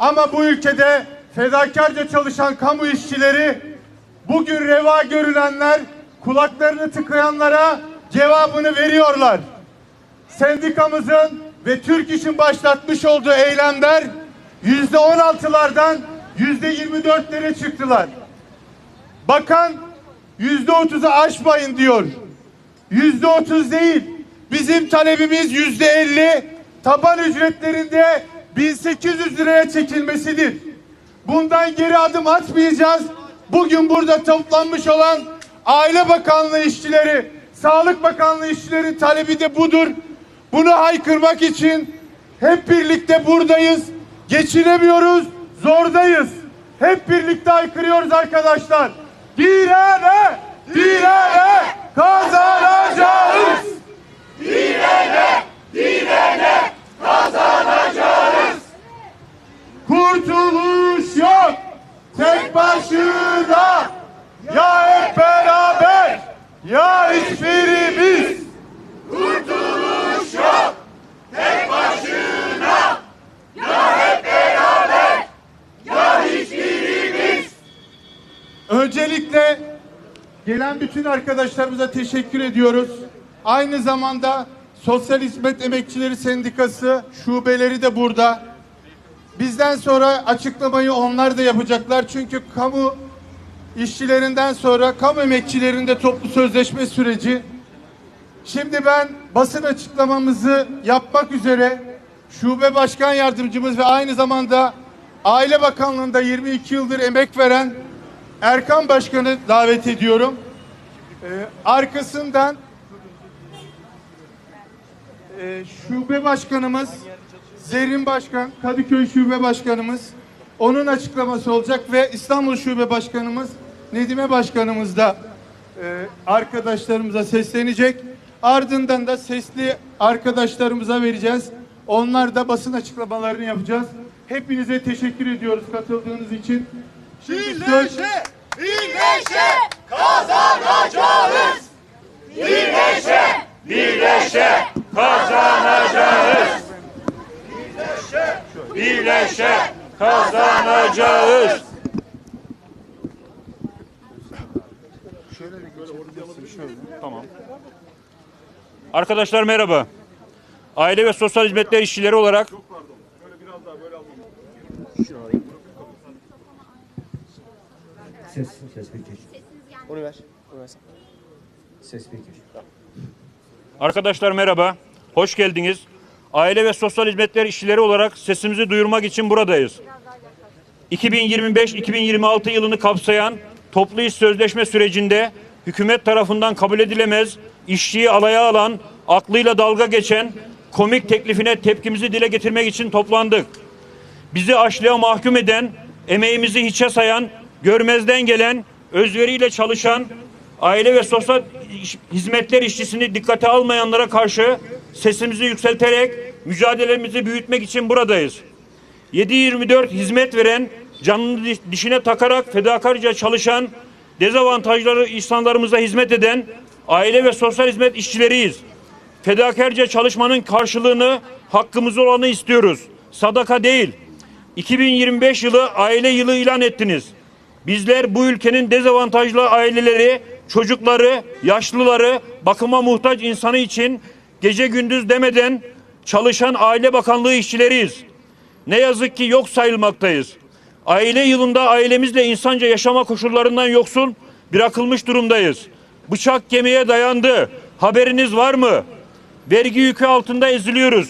Ama bu ülkede fedakarca çalışan kamu işçileri bugün reva görülenler kulaklarını tıkayanlara cevabını veriyorlar. Sendikamızın ve Türk İş'in başlatmış olduğu eylemler yüzde on altılardan yüzde yirmi dörtlere çıktılar. Bakan yüzde otuzu aşmayın diyor. Yüzde otuz değil. Bizim talebimiz yüzde elli. Taban ücretlerinde 1800 liraya çekilmesidir. Bundan geri adım atmayacağız. Bugün burada toplanmış olan Aile Bakanlığı işçileri, Sağlık Bakanlığı işçilerin talebi de budur. Bunu haykırmak için hep birlikte buradayız. Geçinemiyoruz, zordayız. Hep birlikte haykırıyoruz arkadaşlar. Direne, direne kazanacağız. Kurtuluş yok. Tek başına. Ya hep beraber. Ya hiçbirimiz. Kurtuluş yok. Tek başına. Ya hep beraber. Ya hiçbirimiz. Öncelikle gelen bütün arkadaşlarımıza teşekkür ediyoruz. Aynı zamanda Sosyal Hizmet Emekçileri Sendikası şubeleri de burada. Bizden sonra açıklamayı onlar da yapacaklar. Çünkü kamu işçilerinden sonra kamu emekçilerinde toplu sözleşme süreci. Şimdi ben basın açıklamamızı yapmak üzere şube başkan yardımcımız ve aynı zamanda Aile Bakanlığı'nda 22 yıldır emek veren Erkan Başkan'ı davet ediyorum. Ee, arkasından e, şube başkanımız Zerrin Başkan, Kadıköy Şube Başkanımız onun açıklaması olacak ve İstanbul Şube Başkanımız Nedime Başkanımız da e, arkadaşlarımıza seslenecek. Ardından da sesli arkadaşlarımıza vereceğiz. Onlar da basın açıklamalarını yapacağız. Hepinize teşekkür ediyoruz katıldığınız için. Şimdi söz... Birleşe kazanacağız. Birleşe, birleşe kazanacağız. Birleşe kazanacağız. Tamam. Arkadaşlar merhaba. Aile ve Sosyal Hizmetler İşçileri olarak Ses, ses bir geç. Onu ver. Onu ver. Ses bir geç. Arkadaşlar merhaba. Hoş geldiniz. Aile ve Sosyal Hizmetler işçileri olarak sesimizi duyurmak için buradayız. 2025-2026 yılını kapsayan toplu iş sözleşme sürecinde hükümet tarafından kabul edilemez, işçiyi alaya alan, aklıyla dalga geçen komik teklifine tepkimizi dile getirmek için toplandık. Bizi açlığa mahkum eden, emeğimizi hiçe sayan, görmezden gelen, özveriyle çalışan, aile ve sosyal hizmetler işçisini dikkate almayanlara karşı sesimizi yükselterek mücadelemizi büyütmek için buradayız. 7-24 hizmet veren, canını diş- dişine takarak fedakarca çalışan, dezavantajları insanlarımıza hizmet eden aile ve sosyal hizmet işçileriyiz. Fedakarca çalışmanın karşılığını, hakkımız olanı istiyoruz. Sadaka değil. 2025 yılı aile yılı ilan ettiniz. Bizler bu ülkenin dezavantajlı aileleri, çocukları, yaşlıları, bakıma muhtaç insanı için gece gündüz demeden çalışan Aile Bakanlığı işçileriyiz. Ne yazık ki yok sayılmaktayız. Aile yılında ailemizle insanca yaşama koşullarından yoksul bırakılmış durumdayız. Bıçak kemiğe dayandı. Haberiniz var mı? Vergi yükü altında eziliyoruz.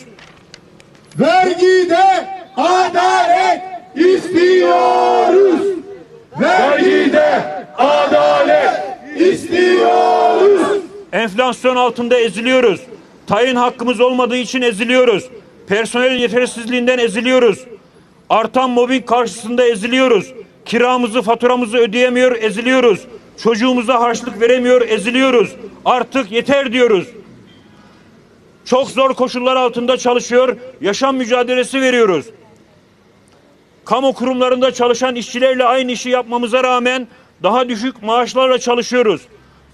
Vergide adalet istiyoruz. Vergide adalet istiyoruz. Enflasyon altında eziliyoruz. Tayin hakkımız olmadığı için eziliyoruz. Personel yetersizliğinden eziliyoruz. Artan mobbing karşısında eziliyoruz. Kiramızı, faturamızı ödeyemiyor, eziliyoruz. Çocuğumuza harçlık veremiyor, eziliyoruz. Artık yeter diyoruz. Çok zor koşullar altında çalışıyor, yaşam mücadelesi veriyoruz. Kamu kurumlarında çalışan işçilerle aynı işi yapmamıza rağmen daha düşük maaşlarla çalışıyoruz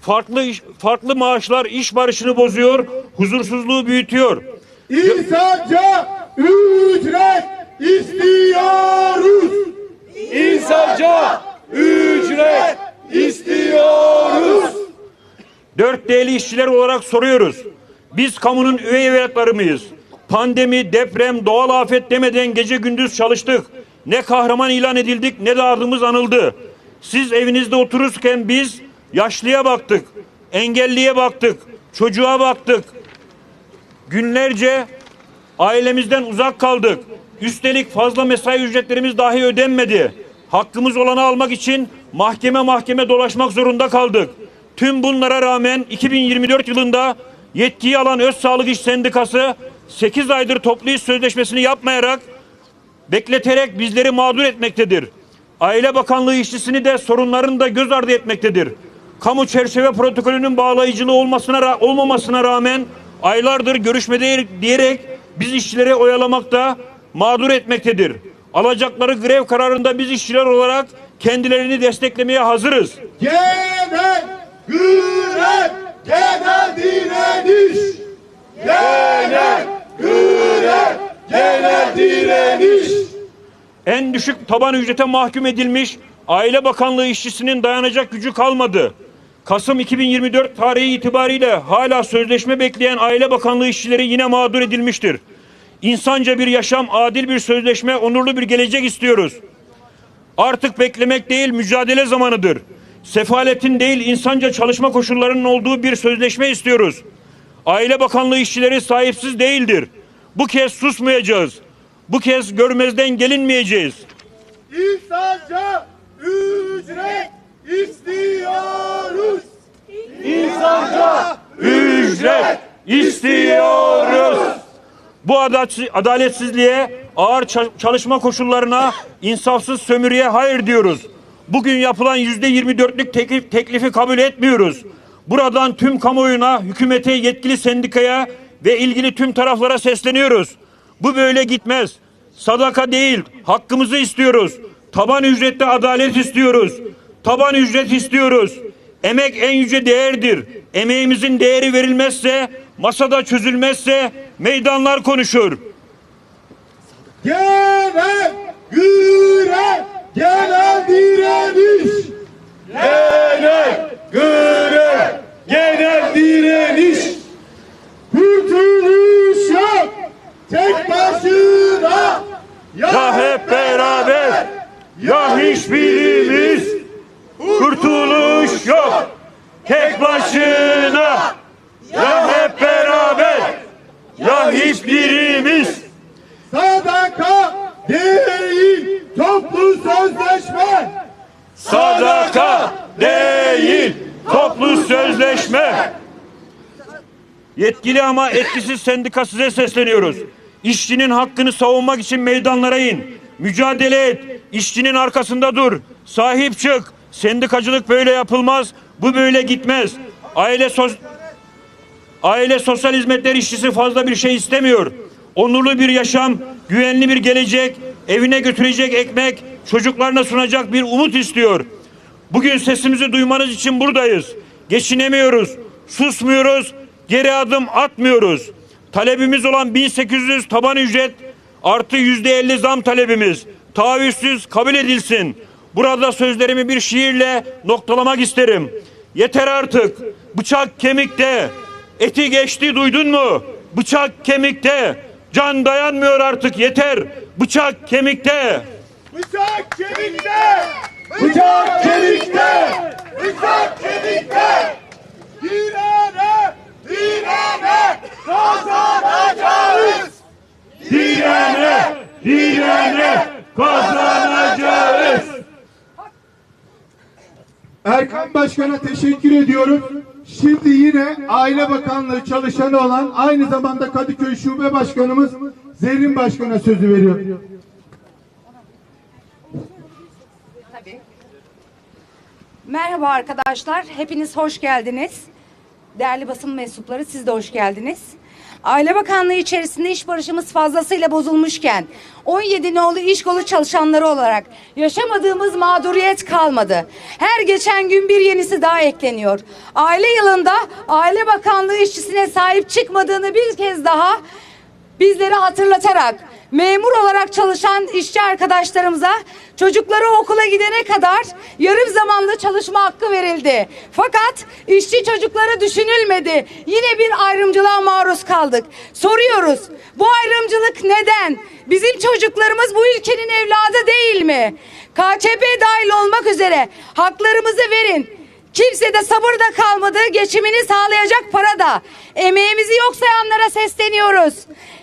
farklı farklı maaşlar iş barışını bozuyor, huzursuzluğu büyütüyor. İnsanca ücret istiyoruz. İnsanca ücret istiyoruz. Dört değerli işçiler olarak soruyoruz. Biz kamunun üye evlatları mıyız? Pandemi, deprem, doğal afet demeden gece gündüz çalıştık. Ne kahraman ilan edildik ne de adımız anıldı. Siz evinizde otururken biz yaşlıya baktık, engelliye baktık, çocuğa baktık. Günlerce ailemizden uzak kaldık. Üstelik fazla mesai ücretlerimiz dahi ödenmedi. Hakkımız olanı almak için mahkeme mahkeme dolaşmak zorunda kaldık. Tüm bunlara rağmen 2024 yılında yetkiyi alan Öz Sağlık İş Sendikası 8 aydır toplu iş sözleşmesini yapmayarak bekleterek bizleri mağdur etmektedir. Aile Bakanlığı işçisini de sorunlarını da göz ardı etmektedir. Kamu çerçeve protokolünün bağlayıcılığı olmasına olmamasına rağmen aylardır görüşmede diyerek biz işçileri oyalamakta, mağdur etmektedir. Alacakları grev kararında biz işçiler olarak kendilerini desteklemeye hazırız. Genel güreş, genel direniş. Genel güreş, genel direniş. En düşük taban ücrete mahkum edilmiş Aile Bakanlığı işçisinin dayanacak gücü kalmadı. Kasım 2024 tarihi itibariyle hala sözleşme bekleyen Aile Bakanlığı işçileri yine mağdur edilmiştir. İnsanca bir yaşam, adil bir sözleşme, onurlu bir gelecek istiyoruz. Artık beklemek değil mücadele zamanıdır. Sefaletin değil insanca çalışma koşullarının olduğu bir sözleşme istiyoruz. Aile Bakanlığı işçileri sahipsiz değildir. Bu kez susmayacağız. Bu kez görmezden gelinmeyeceğiz. İnsanca ücret istiyoruz. İnsanca ücret istiyoruz. Bu adalet- adaletsizliğe, ağır ça- çalışma koşullarına, insafsız sömürüye hayır diyoruz. Bugün yapılan yüzde 24'lük teklif, teklifi kabul etmiyoruz. Buradan tüm kamuoyuna, hükümete, yetkili sendikaya ve ilgili tüm taraflara sesleniyoruz. Bu böyle gitmez. Sadaka değil, hakkımızı istiyoruz. Taban ücrette adalet istiyoruz. Taban ücret istiyoruz. Emek en yüce değerdir. Emeğimizin değeri verilmezse, masada çözülmezse meydanlar konuşur. genel güreş, genel direniş. Genel güreş, genel direniş. Kurtuluş yok tek başına. Ya hep beraber, ya hiçbirimiz. Kurtuluş yok, tek başına. Ya hep beraber, ya hiçbirimiz. Sadaka değil toplu sözleşme. Sadaka değil, toplu sözleşme. Yetkili ama etkisiz sendika size sesleniyoruz. İşçinin hakkını savunmak için meydanlara in. Mücadele et. İşçinin arkasında dur. Sahip çık. Sendikacılık böyle yapılmaz. Bu böyle gitmez. Aile sos Aile sosyal hizmetler işçisi fazla bir şey istemiyor. Onurlu bir yaşam, güvenli bir gelecek, evine götürecek ekmek, çocuklarına sunacak bir umut istiyor. Bugün sesimizi duymanız için buradayız. Geçinemiyoruz, susmuyoruz, geri adım atmıyoruz. Talebimiz olan 1800 taban ücret artı yüzde 50 zam talebimiz taahhütsüz kabul edilsin. Burada sözlerimi bir şiirle noktalamak isterim. Yeter artık. Bıçak kemikte. Eti geçti duydun mu? Bıçak kemikte. Can dayanmıyor artık yeter. Bıçak kemikte. Bıçak kemikte! Bıçak kemikte! Bıçak kemikte! Direne! Direne! Kazanacağız! Direne, direne kazanacağız. Erkan Başkan'a teşekkür ediyorum. Şimdi yine Aile Bakanlığı çalışanı olan aynı zamanda Kadıköy Şube Başkanımız Zerrin Başkan'a sözü veriyor. Merhaba arkadaşlar, hepiniz hoş geldiniz. Değerli basın mensupları siz de hoş geldiniz. Aile Bakanlığı içerisinde iş barışımız fazlasıyla bozulmuşken 17 nolu iş kolu çalışanları olarak yaşamadığımız mağduriyet kalmadı. Her geçen gün bir yenisi daha ekleniyor. Aile yılında Aile Bakanlığı işçisine sahip çıkmadığını bir kez daha bizlere hatırlatarak memur olarak çalışan işçi arkadaşlarımıza çocukları okula gidene kadar yarım zamanlı çalışma hakkı verildi. Fakat işçi çocukları düşünülmedi. Yine bir ayrımcılığa maruz kaldık. Soruyoruz. Bu ayrımcılık neden? Bizim çocuklarımız bu ülkenin evladı değil mi? KÇP dahil olmak üzere haklarımızı verin. Kimse de sabır da kalmadı. Geçimini sağlayacak para da. Emeğimizi yok sayanlara sesleniyoruz.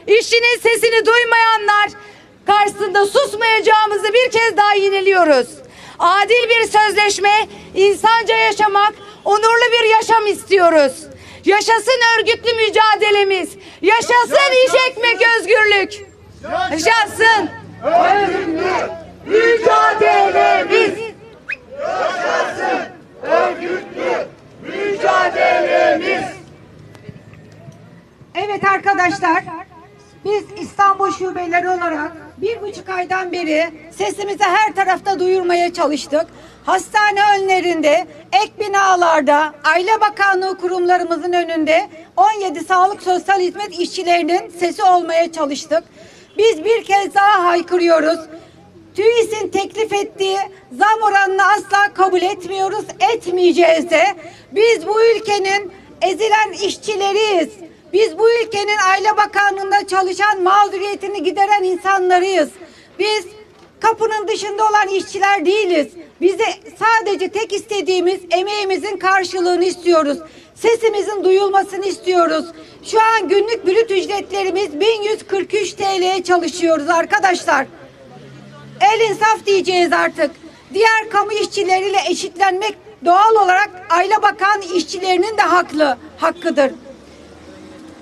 İşçinin sesini duymayanlar karşısında susmayacağımızı bir kez daha yineliyoruz. Adil bir sözleşme, insanca yaşamak, onurlu bir yaşam istiyoruz. Yaşasın örgütlü mücadelemiz. Yaşasın iş ekmek özgürlük. Yaşasın örgütlü mücadelemiz. Evet arkadaşlar, biz İstanbul şubeleri olarak bir buçuk aydan beri sesimizi her tarafta duyurmaya çalıştık. Hastane önlerinde, ek binalarda, Aile Bakanlığı kurumlarımızın önünde 17 sağlık sosyal hizmet işçilerinin sesi olmaya çalıştık. Biz bir kez daha haykırıyoruz. TÜİS'in teklif ettiği zam oranını asla kabul etmiyoruz, etmeyeceğiz de. Biz bu ülkenin ezilen işçileriyiz. Biz bu ülkenin Aile Bakanlığı'nda çalışan mağduriyetini gideren insanlarıyız. Biz kapının dışında olan işçiler değiliz. Bize sadece tek istediğimiz emeğimizin karşılığını istiyoruz. Sesimizin duyulmasını istiyoruz. Şu an günlük brüt ücretlerimiz 1143 TL'ye çalışıyoruz arkadaşlar. El insaf diyeceğiz artık. Diğer kamu işçileriyle eşitlenmek doğal olarak Aile Bakan işçilerinin de haklı, hakkıdır.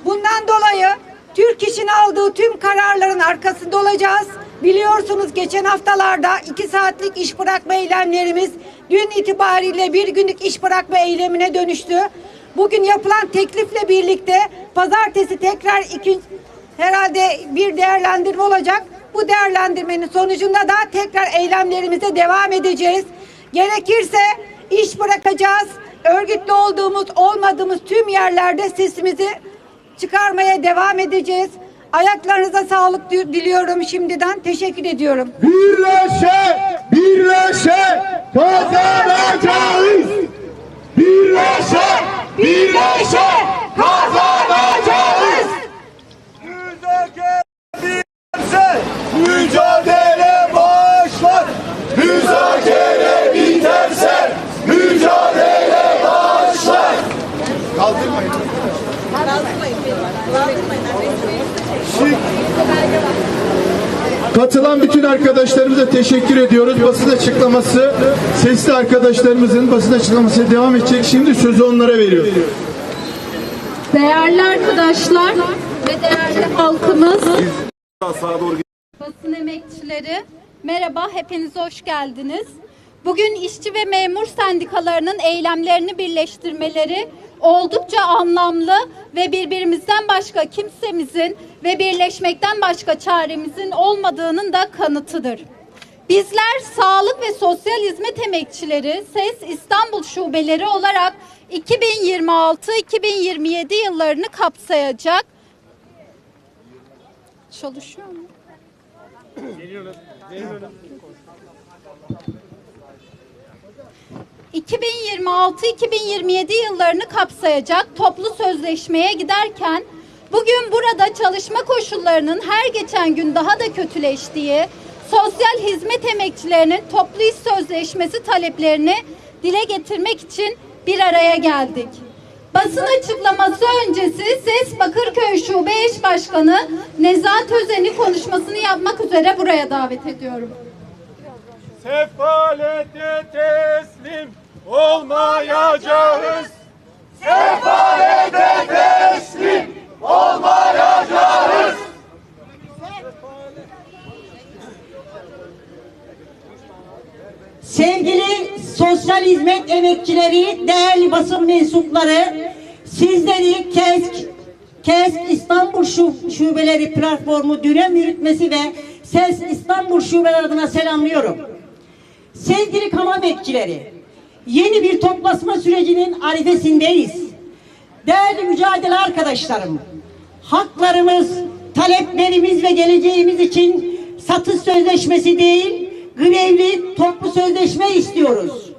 Bundan dolayı Türk İş'in aldığı tüm kararların arkasında olacağız. Biliyorsunuz geçen haftalarda iki saatlik iş bırakma eylemlerimiz dün itibariyle bir günlük iş bırakma eylemine dönüştü. Bugün yapılan teklifle birlikte pazartesi tekrar iki, herhalde bir değerlendirme olacak. Bu değerlendirmenin sonucunda da tekrar eylemlerimize devam edeceğiz. Gerekirse iş bırakacağız. Örgütlü olduğumuz, olmadığımız tüm yerlerde sesimizi çıkarmaya devam edeceğiz. Ayaklarınıza sağlık di- diliyorum şimdiden. Teşekkür ediyorum. Birleşe, birleşe kazanacağız. Birleşe, birleşe kazanacağız. Mücadele başlar. Müzakere biterse mücadele başlar. Kaldırmayın. Katılan bütün arkadaşlarımıza teşekkür ediyoruz. Basın açıklaması, sesli arkadaşlarımızın basın açıklaması devam edecek. Şimdi sözü onlara veriyorum. Değerli arkadaşlar ve değerli halkımız, basın emekçileri, merhaba, hepiniz hoş geldiniz. Bugün işçi ve memur sendikalarının eylemlerini birleştirmeleri oldukça anlamlı ve birbirimizden başka kimsemizin ve birleşmekten başka çaremizin olmadığının da kanıtıdır. Bizler sağlık ve sosyal hizmet emekçileri SES İstanbul şubeleri olarak 2026-2027 yıllarını kapsayacak çalışıyor mu? 2026-2027 yıllarını kapsayacak toplu sözleşmeye giderken bugün burada çalışma koşullarının her geçen gün daha da kötüleştiği, sosyal hizmet emekçilerinin toplu iş sözleşmesi taleplerini dile getirmek için bir araya geldik. Basın açıklaması öncesi SES Bakırköy Şube Eş Başkanı Nezahat Özen'i konuşmasını yapmak üzere buraya davet ediyorum. Sefalete teslim olmayacağız. Sevgili sosyal hizmet emekçileri, değerli basın mensupları, sizleri KESK, KESK İstanbul Şu- Şubeleri Platformu Dönem Yürütmesi ve SES İstanbul Şubeleri adına selamlıyorum. Sevgili kamu emekçileri, yeni bir toplaşma sürecinin arifesindeyiz. Değerli mücadele arkadaşlarım, haklarımız, taleplerimiz ve geleceğimiz için satış sözleşmesi değil, grevli toplu sözleşme istiyoruz.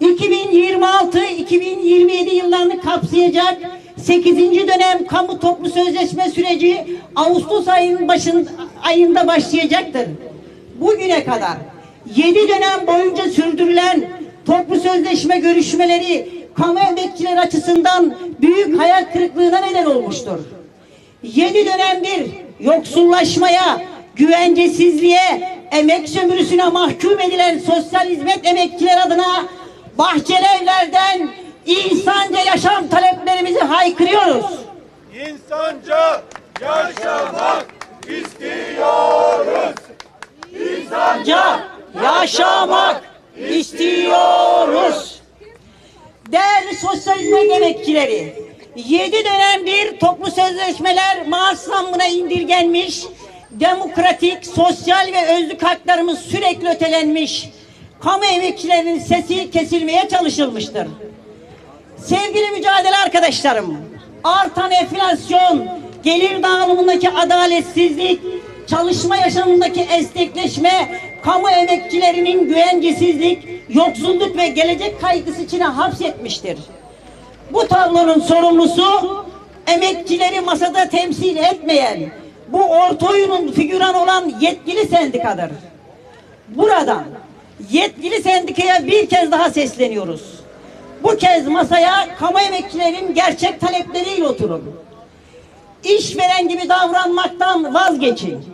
2026-2027 yıllarını kapsayacak 8. dönem kamu toplu sözleşme süreci Ağustos ayının başın, ayında başlayacaktır. Bugüne kadar 7 dönem boyunca sürdürülen toplu sözleşme görüşmeleri kamu emekçileri açısından büyük hayal kırıklığına neden olmuştur. 7 dönemdir yoksullaşmaya, güvencesizliğe, emek sömürüsüne mahkum edilen sosyal hizmet emekçiler adına bahçeli evlerden insanca yaşam taleplerimizi haykırıyoruz. İnsanca yaşamak istiyoruz. İnsanca yaşamak istiyoruz. Değerli sosyal hizmet emekçileri, 7 dönemdir toplu sözleşmeler maaş zammına indirgenmiş, demokratik, sosyal ve özlük haklarımız sürekli ötelenmiş, kamu emekçilerinin sesi kesilmeye çalışılmıştır. Sevgili mücadele arkadaşlarım, artan enflasyon, gelir dağılımındaki adaletsizlik, çalışma yaşamındaki esnekleşme, kamu emekçilerinin güvencesizlik, yoksulluk ve gelecek kaygısı içine hapsetmiştir. Bu tablonun sorumlusu emekçileri masada temsil etmeyen, bu orta oyunun figüran olan yetkili sendikadır. Buradan yetkili sendikaya bir kez daha sesleniyoruz. Bu kez masaya kamu emekçilerin gerçek talepleriyle oturun. İşveren gibi davranmaktan vazgeçin.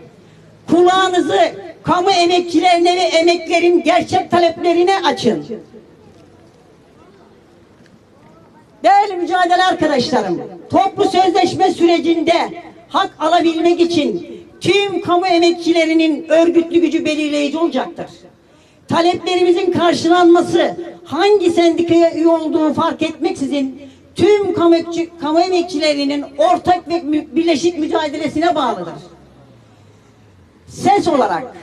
Kulağınızı kamu emekçilerine ve emeklerin gerçek taleplerine açın. Değerli mücadele arkadaşlarım, toplu sözleşme sürecinde hak alabilmek için tüm kamu emekçilerinin örgütlü gücü belirleyici olacaktır. Taleplerimizin karşılanması hangi sendikaya üye olduğu fark etmeksizin tüm kamu, kamu emekçilerinin ortak ve birleşik mücadelesine bağlıdır. Ses olarak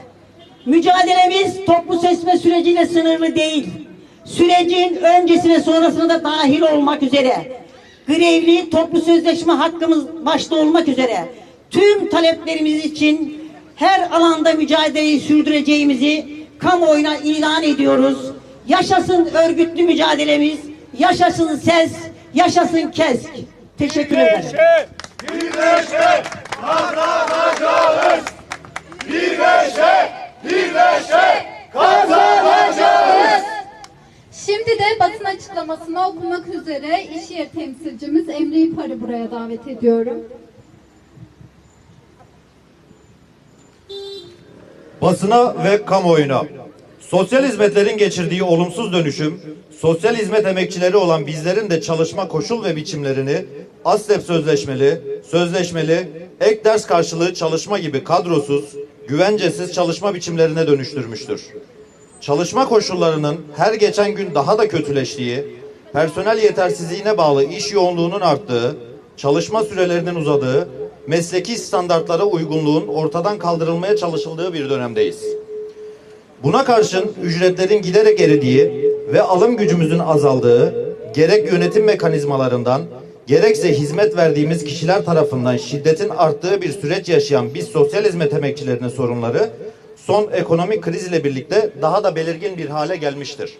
mücadelemiz toplu seçme süreciyle sınırlı değil. Sürecin öncesine sonrasına da dahil olmak üzere grevli toplu sözleşme hakkımız başta olmak üzere tüm taleplerimiz için her alanda mücadeleyi sürdüreceğimizi kamuoyuna ilan ediyoruz. Yaşasın örgütlü mücadelemiz, yaşasın ses, yaşasın KESK. Teşekkür ederim. Birleşe, kazanacağız. Birleşe, birleşe kazanacağız. Şimdi de basın açıklamasını okumak üzere iş yeri temsilcimiz Emre İpar'ı buraya davet ediyorum. basına ve kamuoyuna. Sosyal hizmetlerin geçirdiği olumsuz dönüşüm, sosyal hizmet emekçileri olan bizlerin de çalışma koşul ve biçimlerini ASLEP sözleşmeli, sözleşmeli, ek ders karşılığı çalışma gibi kadrosuz, güvencesiz çalışma biçimlerine dönüştürmüştür. Çalışma koşullarının her geçen gün daha da kötüleştiği, personel yetersizliğine bağlı iş yoğunluğunun arttığı, çalışma sürelerinin uzadığı, mesleki standartlara uygunluğun ortadan kaldırılmaya çalışıldığı bir dönemdeyiz. Buna karşın ücretlerin giderek eridiği ve alım gücümüzün azaldığı, gerek yönetim mekanizmalarından, gerekse hizmet verdiğimiz kişiler tarafından şiddetin arttığı bir süreç yaşayan biz sosyal hizmet emekçilerinin sorunları, son ekonomik kriz ile birlikte daha da belirgin bir hale gelmiştir.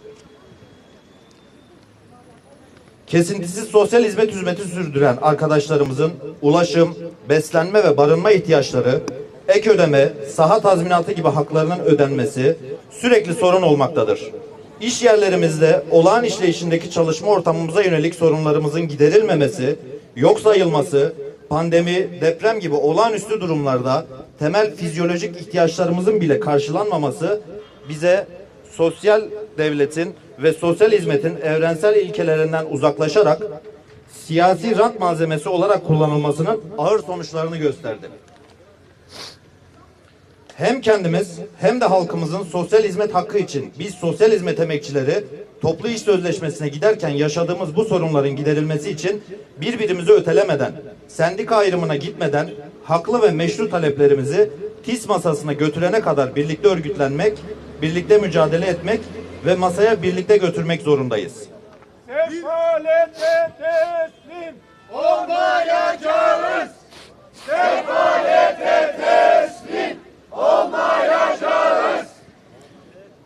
Kesintisiz sosyal hizmet hizmeti sürdüren arkadaşlarımızın ulaşım, beslenme ve barınma ihtiyaçları, ek ödeme, saha tazminatı gibi haklarının ödenmesi sürekli sorun olmaktadır. İş yerlerimizde olağan işleyişindeki çalışma ortamımıza yönelik sorunlarımızın giderilmemesi, yok sayılması, pandemi, deprem gibi olağanüstü durumlarda temel fizyolojik ihtiyaçlarımızın bile karşılanmaması bize sosyal devletin ve sosyal hizmetin evrensel ilkelerinden uzaklaşarak siyasi rant malzemesi olarak kullanılmasının ağır sonuçlarını gösterdi. Hem kendimiz hem de halkımızın sosyal hizmet hakkı için biz sosyal hizmet emekçileri toplu iş sözleşmesine giderken yaşadığımız bu sorunların giderilmesi için birbirimizi ötelemeden, sendika ayrımına gitmeden haklı ve meşru taleplerimizi TİS masasına götürene kadar birlikte örgütlenmek, birlikte mücadele etmek ve masaya birlikte götürmek zorundayız. Sefalete teslim olmayacağız. sefalete teslim olmayacağız.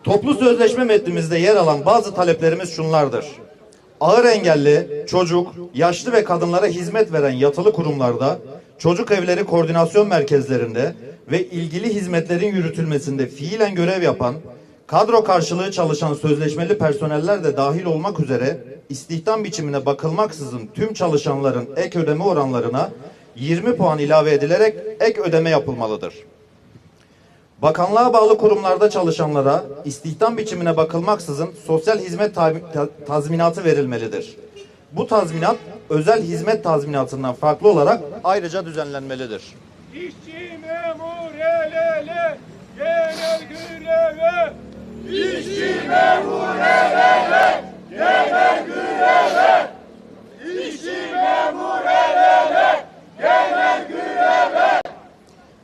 Toplu sözleşme metnimizde yer alan bazı taleplerimiz şunlardır. Ağır engelli, çocuk, yaşlı ve kadınlara hizmet veren yatılı kurumlarda, çocuk evleri koordinasyon merkezlerinde ve ilgili hizmetlerin yürütülmesinde fiilen görev yapan, kadro karşılığı çalışan sözleşmeli personeller de dahil olmak üzere istihdam biçimine bakılmaksızın tüm çalışanların ek ödeme oranlarına 20 puan ilave edilerek ek ödeme yapılmalıdır. Bakanlığa bağlı kurumlarda çalışanlara istihdam biçimine bakılmaksızın sosyal hizmet tazminatı verilmelidir. Bu tazminat özel hizmet tazminatından farklı olarak ayrıca düzenlenmelidir. İşçi memur el ele genel greve. İşçi memur el ele genel greve. İşçi memur el ele genel greve.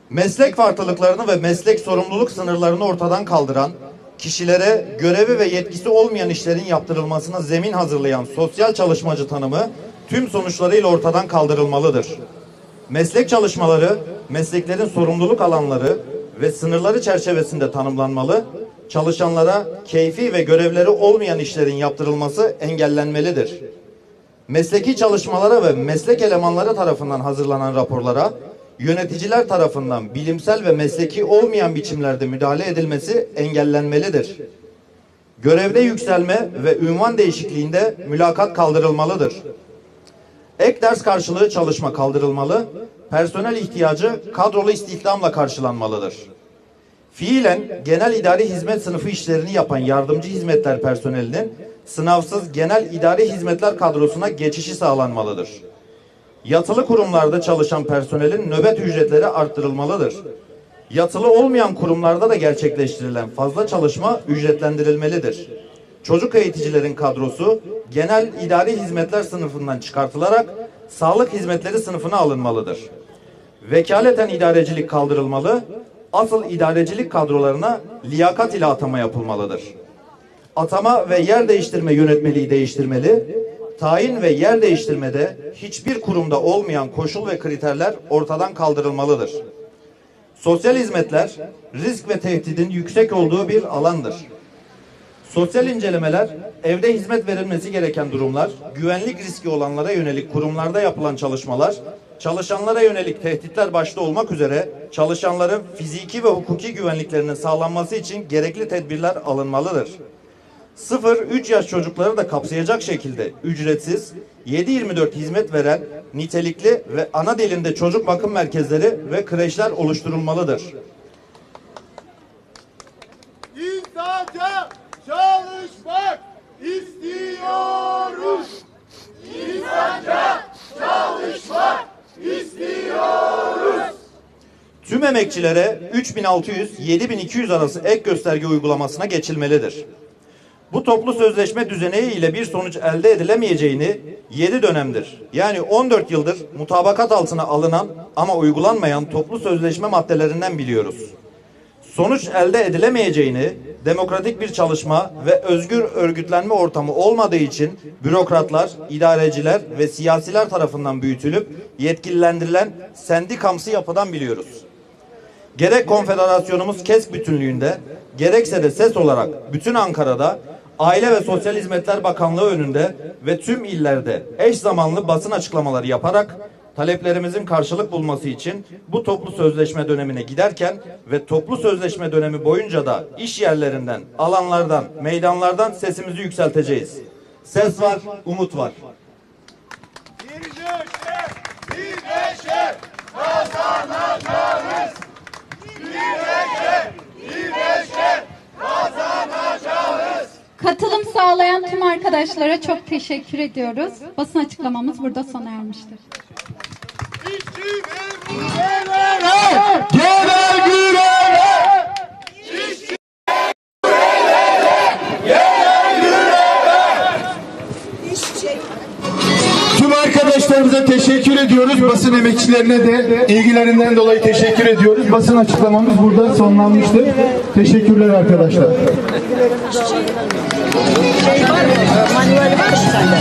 Meslek farklılıklarını ve meslek sorumluluk sınırlarını ortadan kaldıran, kişilere görevi ve yetkisi olmayan işlerin yaptırılmasına zemin hazırlayan sosyal çalışmacı tanımı tüm sonuçlarıyla ortadan kaldırılmalıdır. Meslek çalışmaları, mesleklerin sorumluluk alanları ve sınırları çerçevesinde tanımlanmalı, çalışanlara keyfi ve görevleri olmayan işlerin yaptırılması engellenmelidir. Mesleki çalışmalara ve meslek elemanları tarafından hazırlanan raporlara yöneticiler tarafından bilimsel ve mesleki olmayan biçimlerde müdahale edilmesi engellenmelidir. Görevde yükselme ve ünvan değişikliğinde mülakat kaldırılmalıdır. Ek ders karşılığı çalışma kaldırılmalı, personel ihtiyacı kadrolu istihdamla karşılanmalıdır. Fiilen genel idari hizmet sınıfı işlerini yapan yardımcı hizmetler personelinin sınavsız genel idari hizmetler kadrosuna geçişi sağlanmalıdır. Yatılı kurumlarda çalışan personelin nöbet ücretleri arttırılmalıdır. Yatılı olmayan kurumlarda da gerçekleştirilen fazla çalışma ücretlendirilmelidir. Çocuk eğiticilerin kadrosu genel idari hizmetler sınıfından çıkartılarak sağlık hizmetleri sınıfına alınmalıdır. Vekaleten idarecilik kaldırılmalı, asıl idarecilik kadrolarına liyakat ile atama yapılmalıdır. Atama ve yer değiştirme yönetmeliği değiştirmeli, tayin ve yer değiştirmede hiçbir kurumda olmayan koşul ve kriterler ortadan kaldırılmalıdır. Sosyal hizmetler risk ve tehdidin yüksek olduğu bir alandır. Sosyal incelemeler, evde hizmet verilmesi gereken durumlar, güvenlik riski olanlara yönelik kurumlarda yapılan çalışmalar, çalışanlara yönelik tehditler başta olmak üzere çalışanların fiziki ve hukuki güvenliklerinin sağlanması için gerekli tedbirler alınmalıdır. 0-3 yaş çocukları da kapsayacak şekilde ücretsiz 7-24 hizmet veren nitelikli ve ana dilinde çocuk bakım merkezleri ve kreşler oluşturulmalıdır. İnsanca çalışmak istiyoruz. İnsanca çalışmak istiyoruz. Tüm emekçilere 3600-7200 arası ek gösterge uygulamasına geçilmelidir. Bu toplu sözleşme düzeneği ile bir sonuç elde edilemeyeceğini 7 dönemdir yani 14 yıldır mutabakat altına alınan ama uygulanmayan toplu sözleşme maddelerinden biliyoruz. Sonuç elde edilemeyeceğini, demokratik bir çalışma ve özgür örgütlenme ortamı olmadığı için bürokratlar, idareciler ve siyasiler tarafından büyütülüp yetkililendirilen sendikamsı yapıdan biliyoruz. Gerek konfederasyonumuz KESK bütünlüğünde, gerekse de ses olarak bütün Ankara'da Aile ve Sosyal Hizmetler Bakanlığı önünde ve tüm illerde eş zamanlı basın açıklamaları yaparak taleplerimizin karşılık bulması için bu toplu sözleşme dönemine giderken ve toplu sözleşme dönemi boyunca da iş yerlerinden, alanlardan, meydanlardan sesimizi yükselteceğiz. Ses var, umut var. Birleşe, birleşe kazanacağız. Birleşe, birleşe kazanacağız. Katılım sağlayan tüm arkadaşlara çok teşekkür ediyoruz. Basın açıklamamız burada sona ermiştir. Tüm arkadaşlarımıza teşekkür ediyoruz. Basın emekçilerine de ilgilerinden dolayı teşekkür ediyoruz. Basın açıklamamız burada sonlanmıştır. Teşekkürler arkadaşlar. Bilgilerimizi? Şey var mı? Manuel var mı sende?